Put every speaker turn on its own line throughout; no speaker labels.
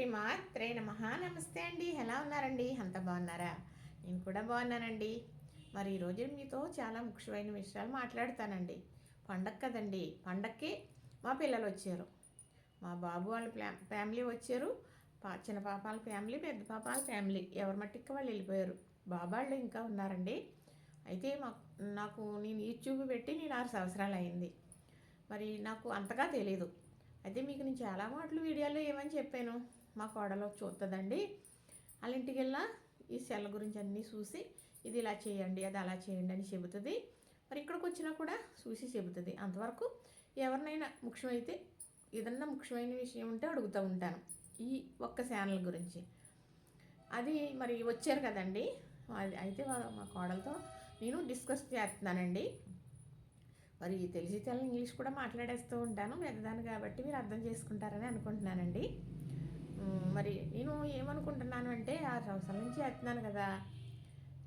శ్రీమాత్రే నమ. నమస్తే అండి. ఎలా ఉన్నారండి? అంత బాగున్నారా? నేను కూడా బాగున్నానండి. మరి ఈరోజు మీతో చాలా ముఖ్యమైన విషయాలు మాట్లాడతానండి. పండగ కదండి. పండక్కి మా పిల్లలు వచ్చారు. మా బాబు వాళ్ళ ఫ్యా ఫ్యామిలీ వచ్చారు. పా చిన్న పాపాల ఫ్యామిలీ పెద్ద పాపాల ఫ్యామిలీ. ఎవరి మట్టికి వాళ్ళు వెళ్ళిపోయారు. బాబాళ్ళు ఇంకా ఉన్నారండి. అయితే మాకు నాకు నేను యూట్యూబ్ పెట్టి నేను ఆరు సంవత్సరాలు అయింది. మరి నాకు అంతగా తెలియదు అయితే మీకు నేను చాలా మాటలు వీడియోలో ఏమని చెప్పాను? మా కోడలో చూస్తుందండి వాళ్ళ ఇంటికి ఈ సెల్ గురించి అన్నీ చూసి ఇది ఇలా చేయండి అది అలా చేయండి అని చెబుతుంది. మరి ఇక్కడికి వచ్చినా కూడా చూసి చెబుతుంది. అంతవరకు ఎవరినైనా ముఖ్యమైతే ఏదన్నా ముఖ్యమైన విషయం ఉంటే అడుగుతూ ఉంటాను ఈ ఒక్క ఛానల్ గురించి. అది మరి వచ్చారు కదండి. అది అయితే మా కోడలతో నేను డిస్కస్ చేస్తున్నానండి. మరి తెలిసి తెల్లని ఇంగ్లీష్ కూడా మాట్లాడేస్తూ ఉంటాను పెద్దదాన్ని కాబట్టి మీరు అర్థం చేసుకుంటారని అనుకుంటున్నానండి. మరి నేను ఏమనుకుంటున్నాను అంటే ఆరు సంవత్సరాల నుంచి చేస్తున్నాను కదా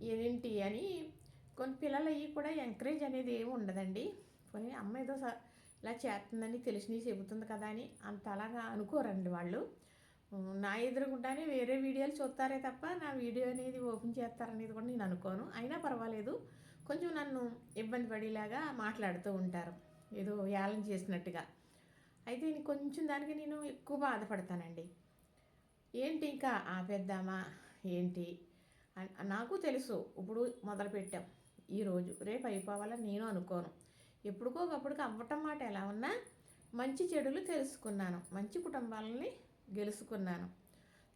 ఏంటి అని కొన్ని పిల్లలు అవి కూడా ఎంకరేజ్ అనేది ఏమి ఉండదండి. కొన్ని అమ్మ ఏదో స- ఇలా చేస్తుందని తెలిసినవి చెబుతుంది కదా అని అంత అలాగా అనుకోరండి వాళ్ళు. నా ఎదురుగుండానే వేరే వీడియోలు చూస్తారే తప్ప నా వీడియో అనేది ఓపెన్ చేస్తారనేది కూడా నేను అనుకోను. అయినా పర్వాలేదు కొంచెం నన్ను ఇబ్బంది పడేలాగా మాట్లాడుతూ ఉంటారు. ఏదో యాలం చేసినట్టుగా. అయితే కొంచెం దానికి నేను ఎక్కువ బాధపడతానండి. ఏంటి ఇంకా ఆపేద్దామా? ఏంటి? నాకు తెలుసు. ఇప్పుడు మొదలుపెట్టాం. ఈరోజు రేపు అయిపోవాలని నేను అనుకోను. ఎప్పుడుకో అవ్వటం మాట ఎలా ఉన్నా మంచి చెడులు తెలుసుకున్నాను. మంచి కుటుంబాలని గెలుచుకున్నాను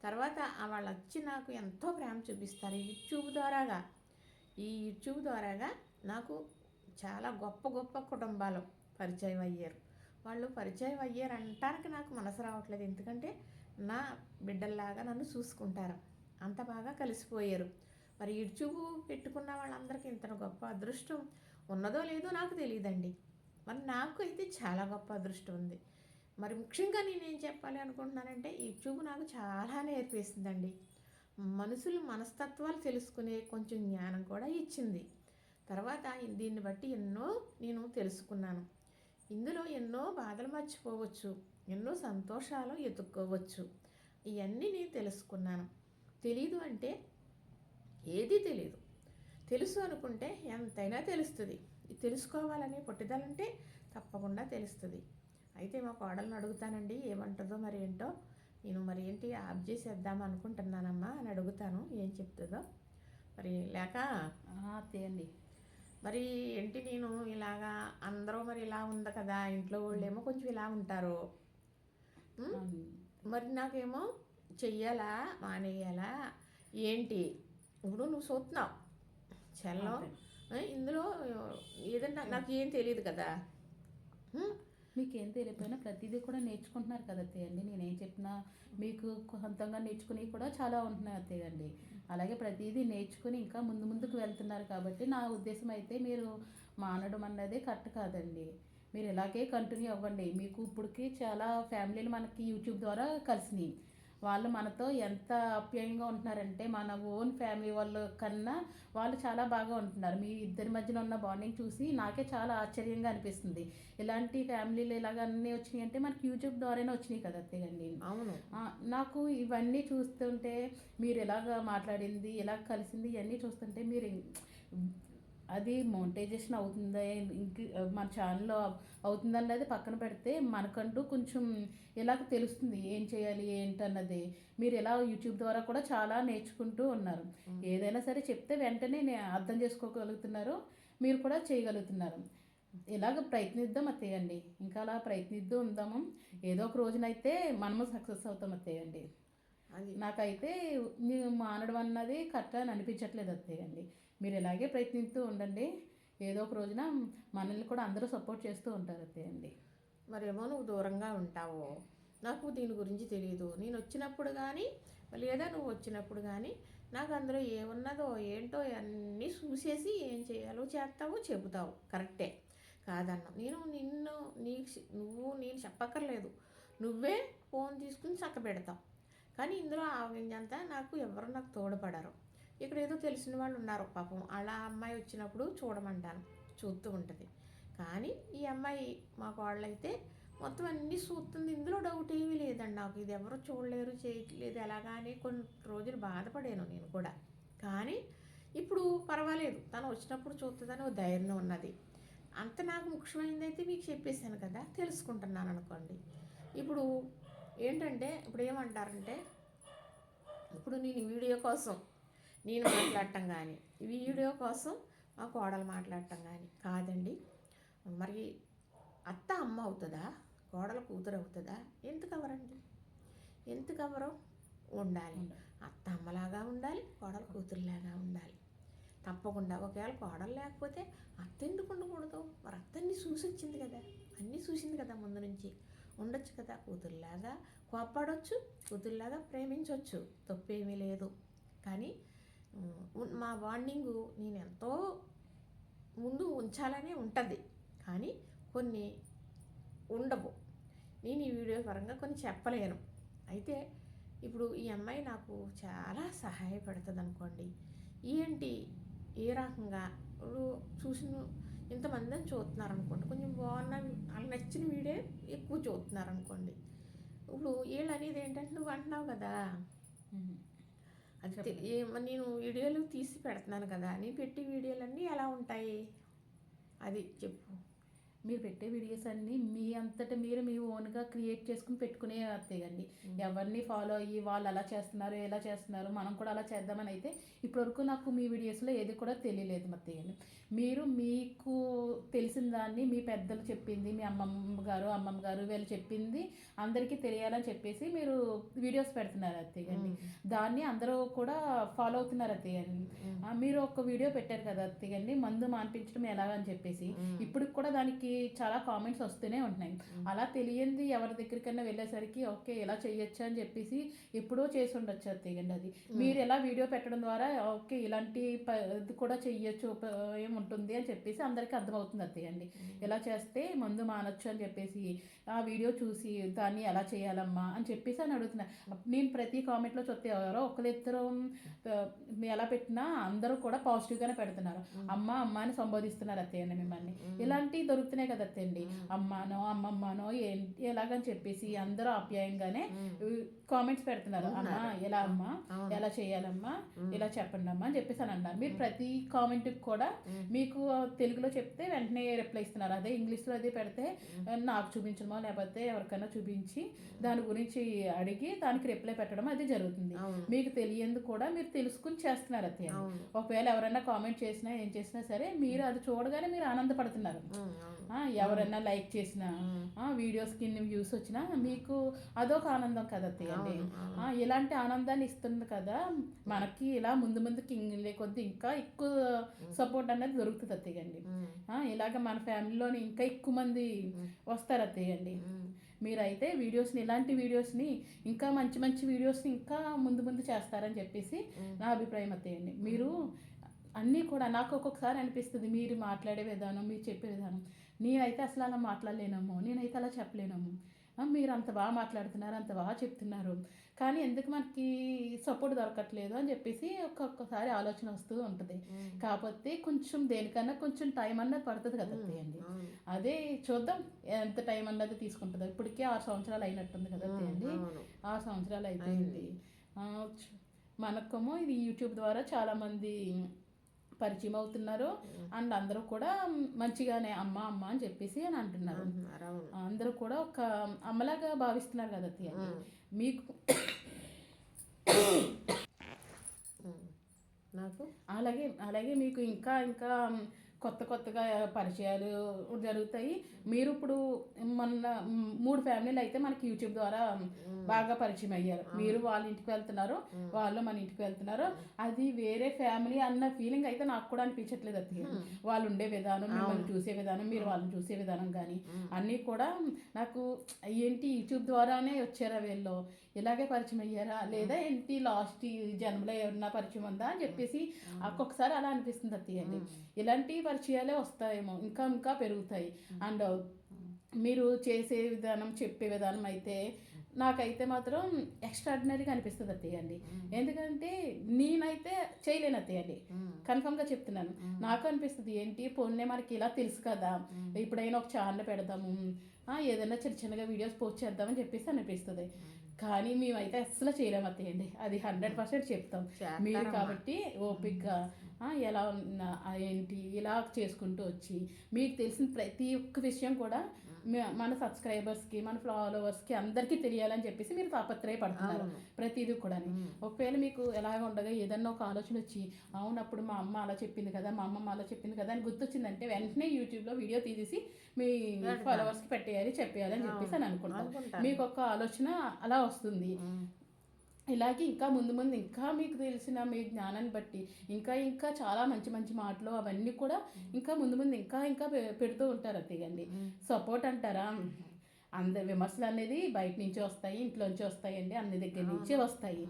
తర్వాత వాళ్ళు వచ్చి నాకు ఎంతో ప్రేమ చూపిస్తారు. యూట్యూబ్ ద్వారాగా. ఈ యూట్యూబ్ ద్వారాగా నాకు చాలా గొప్ప గొప్ప కుటుంబాలు పరిచయం అయ్యారు. వాళ్ళు పరిచయం అయ్యారు అంటానికి నాకు మనసు రావట్లేదు. ఎందుకంటే నా బిడ్డల్లాగా నన్ను చూసుకుంటారు. అంత బాగా కలిసిపోయారు. మరి యూట్యూబ్ పెట్టుకున్న వాళ్ళందరికీ ఇంత గొప్ప అదృష్టం ఉన్నదో లేదో నాకు తెలియదండి. మరి నాకు అయితే చాలా గొప్ప అదృష్టం ఉంది. మరి ముఖ్యంగా నేను ఏం చెప్పాలి అనుకుంటున్నానంటే ఈ యూట్యూబ్ నాకు చాలా నేర్పేసిందండి. మనుషులు మనస్తత్వాలు తెలుసుకునే కొంచెం జ్ఞానం కూడా ఇచ్చింది. తర్వాత దీన్ని బట్టి ఎన్నో నేను తెలుసుకున్నాను. ఇందులో ఎన్నో బాధలు మర్చిపోవచ్చు ఎన్నో సంతోషాలు ఎత్తుక్కోవచ్చు ఇవన్నీ నేను తెలుసుకున్నాను. తెలీదు అంటే ఏదీ తెలియదు తెలుసు అనుకుంటే ఎంతైనా తెలుస్తుంది. తెలుసుకోవాలని తెలుసుకోవాలనే ఉంటే తప్పకుండా తెలుస్తుంది. అయితే మా కోడలను అడుగుతానండి ఏమంటుందో మరి ఏంటో. నేను మరి ఏంటి ఆఫ్ చేసేద్దాం అనుకుంటున్నానమ్మా అని అడుగుతాను ఏం చెప్తుందో. మరి లేక
తీయండి.
మరి ఏంటి నేను ఇలాగా అందరూ మరి ఇలా ఉంది కదా? ఇంట్లో వాళ్ళేమో కొంచెం ఇలా ఉంటారు? మరి నాకేమో చెయ్యాలా? మానేయాలా? ఏంటి? ఇప్పుడు నువ్వు చూస్తున్నావు చల్లం. ఇందులో ఏదన్నా నాకు ఏం తెలియదు కదా? మీకు
మీకేం తెలియకపోయినా ప్రతిదీ కూడా నేర్చుకుంటున్నారు కదా అత్తయ్య అండి. నేనేం చెప్పినా మీకు సొంతంగా నేర్చుకుని కూడా చాలా ఉంటున్నాయి అత్తయ్య అండి. అలాగే ప్రతిదీ నేర్చుకుని ఇంకా ముందు ముందుకు వెళ్తున్నారు కాబట్టి నా ఉద్దేశం అయితే మీరు మానడం అన్నది కరెక్ట్ కాదండి. మీరు ఇలాగే కంటిన్యూ అవ్వండి. మీకు ఇప్పటికి చాలా ఫ్యామిలీలు మనకి యూట్యూబ్ ద్వారా కలిసినాయి. వాళ్ళు మనతో ఎంత ఆప్యాయంగా ఉంటున్నారంటే మన ఓన్ ఫ్యామిలీ వాళ్ళ కన్నా వాళ్ళు చాలా బాగా ఉంటున్నారు. మీ ఇద్దరి మధ్యన ఉన్న బాండింగ్ చూసి నాకే చాలా ఆశ్చర్యంగా అనిపిస్తుంది. ఇలాంటి ఫ్యామిలీలు ఇలాగ అన్నీ వచ్చినాయి అంటే మనకి యూట్యూబ్ ద్వారానే వచ్చినాయి కదా అత్తయ్యండి
అవును.
నాకు ఇవన్నీ చూస్తుంటే మీరు ఎలాగ మాట్లాడింది ఎలా కలిసింది ఇవన్నీ చూస్తుంటే మీరు అది మోనిటైజేషన్ అవుతుందా ఇంక మన ఛానల్లో అవుతుందన్నది పక్కన పెడితే మనకంటూ కొంచెం ఎలాగ తెలుస్తుంది ఏం చేయాలి ఏంటన్నది. మీరు ఎలా యూట్యూబ్ ద్వారా కూడా చాలా నేర్చుకుంటూ ఉన్నారు. ఏదైనా సరే చెప్తే వెంటనే నే- అర్థం చేసుకోగలుగుతున్నారు మీరు కూడా చేయగలుగుతున్నారు. ఇలాగ ప్రయత్నిద్దాం అత్తయ్యండి ఇంకా అలా ప్రయత్నిద్దాం ఉందాము. ఏదో ఒక రోజునైతే మనము సక్సెస్ అవుతాం అత్తయ్యండి
అది.
నాకైతే మానడం అన్నది కరెక్ట్ అని అనిపించట్లేదు అత్తయ్యండి మీరు ఇలాగే ప్రయత్నిస్తూ ఉండండి. ఏదో ఒక రోజున మనల్ని కూడా అందరూ సపోర్ట్ చేస్తూ ఉంటారు అండి.
మరేమో నువ్వు దూరంగా ఉంటావు. నాకు దీని గురించి తెలియదు నేను వచ్చినప్పుడు కానీ లేదా నువ్వు వచ్చినప్పుడు కానీ నాకు అందులో ఏమున్నదో ఏంటో అన్నీ చూసేసి ఏం చేయాలో చేస్తావు చెబుతావు. కరెక్టే. కాదన్న. నేను నిన్ను నీ నువ్వు నేను చెప్పక్కర్లేదు. నువ్వే ఫోన్ తీసుకుని చక్క పెడతావు కానీ ఇందులో ఆవించంతా నాకు ఎవరు నాకు తోడ్పడరు. ఇక్కడ ఏదో తెలిసిన వాళ్ళు ఉన్నారు. పాపం అలా అమ్మాయి వచ్చినప్పుడు చూడమంటాను. చూస్తూ ఉంటుంది. కానీ ఈ అమ్మాయి మా కోళ్ళైతే మొత్తం అన్నీ చూస్తుంది. ఇందులో డౌట్ ఏమీ లేదండి నాకు. ఇది ఎవరు చూడలేరు చేయట్లేదు ఎలాగా అని కొన్ని రోజులు బాధపడాను నేను కూడా. కానీ ఇప్పుడు పర్వాలేదు. తను వచ్చినప్పుడు చూస్తుందని ఓ ధైర్యం ఉన్నది. అంత నాకు ముఖ్యమైనది అయితే మీకు చెప్పేశాను కదా తెలుసుకుంటున్నాను అనుకోండి. ఇప్పుడు ఏంటంటే ఇప్పుడు ఏమంటారంటే ఇప్పుడు నేను వీడియో కోసం నేను మాట్లాడటం కానీ వీడియో కోసం మా కోడలు మాట్లాడటం కానీ కాదండి. మరి అత్త అమ్మ అవుతుందా? కోడలు కూతురు అవుతుందా? ఎందుకు అవరండి ఎందుకు అవరం ఉండాలి. అత్త అమ్మలాగా ఉండాలి కోడలు కూతురులాగా ఉండాలి. తప్పకుండా ఒకవేళ కోడలు లేకపోతే అత్త ఎందుకు ఉండకూడదు? మరి అత్తన్ని చూసి వచ్చింది కదా అన్నీ చూసింది కదా ముందు నుంచి. ఉండొచ్చు కదా కూతురులాగా కోపాడొచ్చు కూతురులాగా ప్రేమించవచ్చు తప్పేమీ లేదు. కానీ మా వార్నింగ్ నేను ఎంతో ముందు ఉంచాలనే ఉంటుంది. కానీ కొన్ని ఉండవు. నేను ఈ వీడియో పరంగా కొన్ని చెప్పలేను. అయితే ఇప్పుడు ఈ అమ్మాయి నాకు చాలా సహాయపడుతుంది అనుకోండి ఏంటి? ఏ రకంగా? ఇప్పుడు చూసిన ఇంతమందిని చూస్తున్నారు అనుకోండి కొంచెం బాగున్న వాళ్ళకి నచ్చిన వీడియో ఎక్కువ చూస్తున్నారు అనుకోండి ఇప్పుడు వీళ్ళు అనేది ఏంటంటే నువ్వు అంటున్నావు కదా. అది నేను వీడియోలు తీసి పెడుతున్నాను కదా నేను పెట్టి వీడియోలన్నీ ఎలా ఉంటాయి? అది చెప్పు.
మీరు పెట్టే వీడియోస్ అన్నీ మీ అంతటా మీరు మీ ఓన్గా క్రియేట్ చేసుకుని పెట్టుకునే అండి. ఎవరిని ఫాలో అయ్యి వాళ్ళు అలా చేస్తున్నారు ఎలా చేస్తున్నారు మనం కూడా అలా చేద్దామని అయితే ఇప్పటివరకు నాకు మీ వీడియోస్లో ఏది కూడా తెలియలేదు మత్తయ్యండి మీరు మీకు తెలిసిన దాన్ని మీ పెద్దలు చెప్పింది మీ అమ్మమ్మ గారు అమ్మమ్మ గారు వీళ్ళు చెప్పింది అందరికీ తెలియాలని చెప్పేసి మీరు వీడియోస్ పెడుతున్నారు అత్తయ్యండి దాన్ని అందరూ కూడా ఫాలో అవుతున్నారు అత్తయ్యండి మీరు ఒక వీడియో పెట్టారు కదా అత్తయ్యండి మందు మాన్పించడం ఎలాగని చెప్పేసి. ఇప్పుడు కూడా దానికి చాలా కామెంట్స్ వస్తూనే ఉంటున్నాయి. అలా తెలియంది ఎవరి దగ్గరికైనా వెళ్ళేసరికి ఓకే ఇలా చేయొచ్చు? అని చెప్పేసి ఎప్పుడో చేసి ఉండొచ్చు అత్తయ్యండి అది. మీరు ఎలా వీడియో పెట్టడం ద్వారా ఓకే ఇలాంటి కూడా చెయ్యొచ్చు ఏముంటుంది అని చెప్పేసి అందరికీ అర్థమవుతుంది అత్తయ్యండి ఎలా చేస్తే మందు మానొచ్చు అని చెప్పేసి ఆ వీడియో చూసి దాన్ని ఎలా చేయాలమ్మా? అని చెప్పేసి అని అడుగుతున్నా. నేను ప్రతి కామెంట్లో చూస్తే ఎవరో ఒకరిద్దరు ఎలా పెట్టినా అందరూ కూడా పాజిటివ్గానే పెడుతున్నారు. అమ్మ అమ్మ అని సంబోధిస్తున్నారు అత్తయ్యండి మిమ్మల్ని. ఇలాంటివి దొరుకుతున్నాయి కదా అత్తయ్యండి అమ్మానో అమ్మమ్మనో ఎలాగని చెప్పేసి అందరూ ఆప్యాయంగానే కామెంట్స్ పెడుతున్నారు. అమ్మ ఎలా అమ్మా. ఎలా చేయాలమ్మా? ఇలా చెప్పండి అమ్మా? అని చెప్పేసి అని అన్నారు. మీరు ప్రతి కామెంట్కి కూడా మీకు తెలుగులో చెప్తే వెంటనే రిప్లై ఇస్తున్నారు. అదే ఇంగ్లీష్లో అది పెడితే నాకు చూపించడమో లేకపోతే ఎవరికైనా చూపించి దాని గురించి అడిగి దానికి రిప్లై పెట్టడం అది జరుగుతుంది. మీకు తెలియంది కూడా మీరు తెలుసుకుని చేస్తున్నారు అత్తయ్య.
అవును.
ఒకవేళ ఎవరైనా కామెంట్ చేసినా ఏం చేసినా సరే మీరు అది చూడగానే మీరు ఆనందపడుతున్నారు. ఎవరైనా లైక్ చేసినా వీడియోస్కి ఇన్ని వ్యూస్ వచ్చినా మీకు అదొక ఆనందం కదా అత్తయ్య. ఆ, ఇలాంటి ఆనందాన్ని ఇస్తుంది కదా. మనకి ఇలా ముందు ముందుకి ఇంగ్ కొద్ది ఇంకా ఎక్కువ సపోర్ట్ అనేది దొరుకుతుంది అత్తయ్య అండి
ఉమ్,
ఆ, ఇలాగ మన ఫ్యామిలీలోని ఇంకా ఎక్కువ మంది వస్తారు అత్తయ్య అండి
ఉమ్,
మీరైతే వీడియోస్ని ఇలాంటి వీడియోస్ని ఇంకా మంచి మంచి వీడియోస్ని ఇంకా ముందు ముందు చేస్తారని చెప్పేసి నా అభిప్రాయం అత్తయ్యండి మీరు అన్నీ కూడా నాకు ఒక్కొక్కసారి అనిపిస్తుంది మీరు మాట్లాడే విధానం మీరు చెప్పే విధానం. నేనైతే అసలు అలా మాట్లాడలేనమ్మో నేనైతే అలా చెప్పలేనమ్మో. ఆ, మీరు అంత బాగా మాట్లాడుతున్నారు అంత బాగా చెప్తున్నారు. కానీ ఎందుకు మనకి సపోర్ట్ దొరకట్లేదు? అని చెప్పేసి ఒక్కొక్కసారి ఆలోచన వస్తూ ఉంటుంది. కాకపోతే కొంచెం దేనికన్నా కొంచెం టైం అన్నది పడుతుంది కదా
అవును.
అదే చూద్దాం ఎంత టైం అన్నది తీసుకుంటుందో. ఇప్పటికే ఆరు సంవత్సరాలు అయినట్టుంది కదా
అవును.
ఆరు సంవత్సరాలు అయిపోయింది. మనకేమో ఇది యూట్యూబ్ ద్వారా చాలామంది పరిచయం అవుతున్నారు అండ్ అందరూ కూడా మంచిగానే అమ్మ అమ్మ అని చెప్పేసి అని అంటున్నారు. అందరూ కూడా ఒక అమ్మలాగా భావిస్తున్నారు కదా అత్తయ్య మీకు.
నాకు?
అలాగే అలాగే మీకు ఇంకా ఇంకా కొత్త కొత్తగా పరిచయాలు జరుగుతాయి. మీరు ఇప్పుడు మొన్న మూడు ఫ్యామిలీలు అయితే మనకి యూట్యూబ్ ద్వారా బాగా పరిచయం అయ్యారు. మీరు వాళ్ళ ఇంటికి వెళ్తున్నారు వాళ్ళు మన ఇంటికి వెళ్తున్నారు. అది వేరే ఫ్యామిలీ అన్న ఫీలింగ్ అయితే నాకు కూడా అనిపించట్లేదు అత్తయ్య. వాళ్ళు ఉండే విధానం మిమ్మల్ని చూసే విధానం మీరు వాళ్ళని చూసే విధానం కానీ అన్నీ కూడా నాకు ఏంటి యూట్యూబ్ ద్వారానే వచ్చారా వీళ్ళు? ఇలాగే పరిచయం అయ్యారా? లేదా ఏంటి లాస్ట్ జన్మలో ఏమన్నా పరిచయం ఉందా అని చెప్పేసి ఒక్కొక్కసారి అలా అనిపిస్తుంది అత్తయ్య అండి. ఇలాంటి పరిచయాలే వస్తాయేమో. ఇంకా ఇంకా పెరుగుతాయి. అండ్ మీరు చేసే విధానం చెప్పే విధానం అయితే నాకైతే మాత్రం ఎక్స్ట్రాడినరీగా అనిపిస్తుంది అత్తయ్య అండి. ఎందుకంటే నేనైతే చేయలేను అత్తయ్య అండి. కన్ఫర్మ్గా చెప్తున్నాను. నాకు అనిపిస్తుంది ఏంటి పొన్నే మనకి ఇలా తెలుసు కదా. ఇప్పుడైనా ఒక ఛానల్ పెడదాము. ఏదైనా చిన్న చిన్నగా వీడియోస్ పోస్ట్ చేద్దామని చెప్పేసి అనిపిస్తుంది. కానీ మేమైతే అస్సలు చేయలేము అత్తయ్యండి అది హండ్రెడ్ పర్సెంట్ చెప్తాం. మీరు. కాబట్టి ఓపిక్గా ఎలా ఏంటి ఇలా చేసుకుంటూ వచ్చి మీకు తెలిసిన ప్రతి ఒక్క విషయం కూడా మన సబ్స్క్రైబర్స్కి మన ఫాలోవర్స్కి అందరికీ తెలియాలని చెప్పేసి మీరు తాపత్రయపడుతున్నారు. ప్రతిదీ కూడా. ఒకవేళ మీకు ఎలాగ ఉండగా ఏదన్నా ఒక ఆలోచన వచ్చి అవును అప్పుడు మా అమ్మ అలా చెప్పింది కదా మా అమ్మమ్మ అలా చెప్పింది కదా అని గుర్తొచ్చిందంటే వెంటనే యూట్యూబ్లో వీడియో తీసేసి మీ. ఫాలోవర్స్కి పెట్టేయాలి చెప్పేయాలి అని చెప్పేసి అని అనుకుంటాం
అనుకుంటాను.
మీకు ఒక ఆలోచన అలా వస్తుంది. ఇలాగే ఇంకా ముందు ముందు ఇంకా మీకు తెలిసిన మీ జ్ఞానాన్ని బట్టి ఇంకా ఇంకా చాలా మంచి మంచి మాటలు అవన్నీ కూడా ఇంకా ముందు ముందు ఇంకా ఇంకా పె- పెడుతూ ఉంటారు అత్తయ్యండి సపోర్ట్ అంటారా? అందరి విమర్శలు అనేది బయట నుంచి వస్తాయి ఇంట్లోంచి వస్తాయండి అన్ని దగ్గర నుంచి వస్తాయి.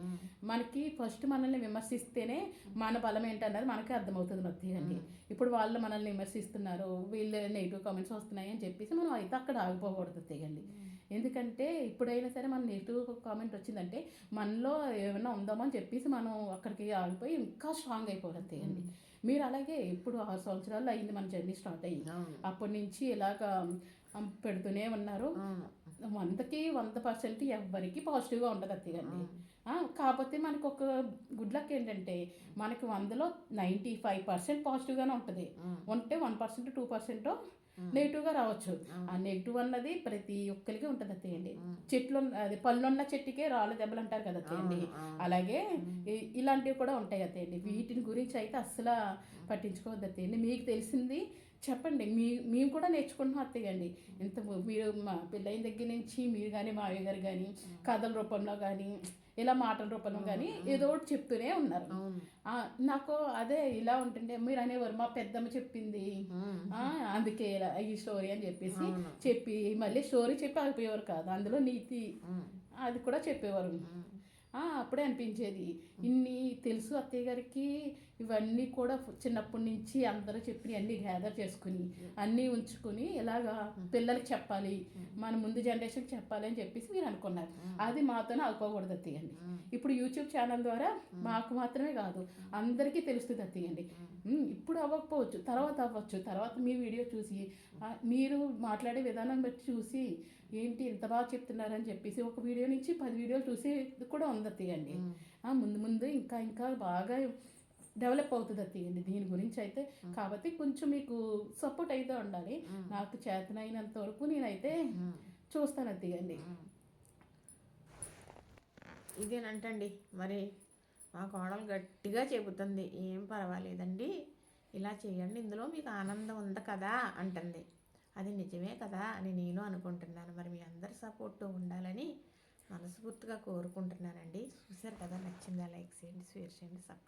మనకి ఫస్ట్ మనల్ని విమర్శిస్తేనే మన బలం ఏంటన్నది మనకి అర్థమవుతుంది అత్తయ్యండి ఇప్పుడు వాళ్ళు మనల్ని విమర్శిస్తున్నారు వీళ్ళు నెగిటివ్ కామెంట్స్ వస్తున్నాయి అని చెప్పేసి మనం అయితే అక్కడ ఆగిపోకూడదు అత్తయ్యండి ఎందుకంటే ఇప్పుడైనా సరే మన నెగిటివ్ కామెంట్ వచ్చిందంటే మనలో ఏమైనా ఉందామో అని చెప్పేసి మనం అక్కడికి ఆగిపోయి ఇంకా స్ట్రాంగ్ అయిపోతాయండి మీరు అలాగే ఇప్పుడు ఆరు సంవత్సరాలు అయింది మన జర్నీ స్టార్ట్ అయ్యి.
అవును.
అప్పటి నుంచి ఇలాగ పెడుతూనే ఉన్నారు. వందకి వంద పర్సెంట్ ఎవరికి పాజిటివ్గా ఉండదు ఆ, కాకపోతే మనకు ఒక గుడ్ లక్ ఏంటంటే మనకి వందలో నైంటీ ఫైవ్ పర్సెంట్ పాజిటివ్గానే ఉంటుంది. ఉంటే వన్ పర్సెంట్ టూ పర్సెంట్ నెగిటివ్గా రావచ్చు. ఆ నెగిటివ్ అన్నది ప్రతి ఒక్కరికి ఉంటుంది అత్తయ్యండి చెట్లు అది పళ్ళున్న చెట్టుకే రాళ్ళ దెబ్బలు అంటారు కదా
అవును.
అలాగే ఇలాంటివి కూడా ఉంటాయి అత్తయ్యండి వీటిని గురించి అయితే అస్సలు పట్టించుకోవద్దు అత్తయ్యండి మీకు తెలిసింది చెప్పండి. మీ మేము కూడా నేర్చుకుంటున్నాం అత్తయ్యండి ఇంత మీరు మా పిల్లయిన దగ్గర నుంచి మీరు కానీ మావయ్య గారు కానీ కథల రూపంలో కానీ ఇలా మాటల రూపంలో కానీ ఏదో ఒకటి చెప్తూనే ఉన్నారు. నాకు అదే ఇలా ఉంటుండే మీరు అనేవారు మా పెద్దమ్మ చెప్పింది. అందుకే ఇలా ఈ స్టోరీ అని చెప్పేసి. చెప్పి మళ్ళీ స్టోరీ చెప్పి ఆగిపోయేవారు కాదు అందులో నీతి. అది కూడా చెప్పేవారు. అప్పుడే అనిపించేది. ఇన్ని తెలుసు అత్తయ్య గారికి ఇవన్నీ కూడా చిన్నప్పటి నుంచి అందరూ చెప్పి అన్నీ గ్యాదర్ చేసుకుని అన్నీ ఉంచుకుని ఇలాగా పిల్లలకి చెప్పాలి మన ముందు జనరేషన్కి చెప్పాలి అని చెప్పేసి మీరు అనుకున్నారు. అది మాతోనే ఆడుకోకూడదు అత్తయ్యండి ఇప్పుడు యూట్యూబ్ ఛానల్ ద్వారా మాకు మాత్రమే కాదు అందరికీ తెలుస్తుంది అత్తయ్యండి ఇప్పుడు అవ్వకపోవచ్చు తర్వాత అవ్వచ్చు తర్వాత మీ వీడియో చూసి మీరు మాట్లాడే విధానం బట్టి చూసి ఏంటి ఇంత బాగా చెప్తున్నారని చెప్పేసి ఒక వీడియో నుంచి పది వీడియోలు చూసి కూడా ఉంది ఆ, ముందు ముందు ఇంకా ఇంకా బాగా డెవలప్ అవుతుంది అత్తయ్యండి దీని గురించి అయితే. కాబట్టి కొంచెం మీకు సపోర్ట్ అయితే ఉండాలి. నాకు చేతనైనంత వరకు నేనైతే చూస్తాను అత్తయ్యండి
ఇదేనంటండి మరి మా కోడలు గట్టిగా చెబుతుంది ఏం పర్వాలేదండి ఇలా చేయండి ఇందులో మీకు ఆనందం ఉంది కదా అంటుంది. అది నిజమే కదా అని నేను అనుకుంటున్నాను. మరి మీ అందరి సపోర్ట్ ఉండాలని మనస్ఫూర్తిగా కోరుకుంటున్నానండి. చూశారు కదా నచ్చిందా? లైక్ చేయండి షేర్ చేయండి సపోర్ట్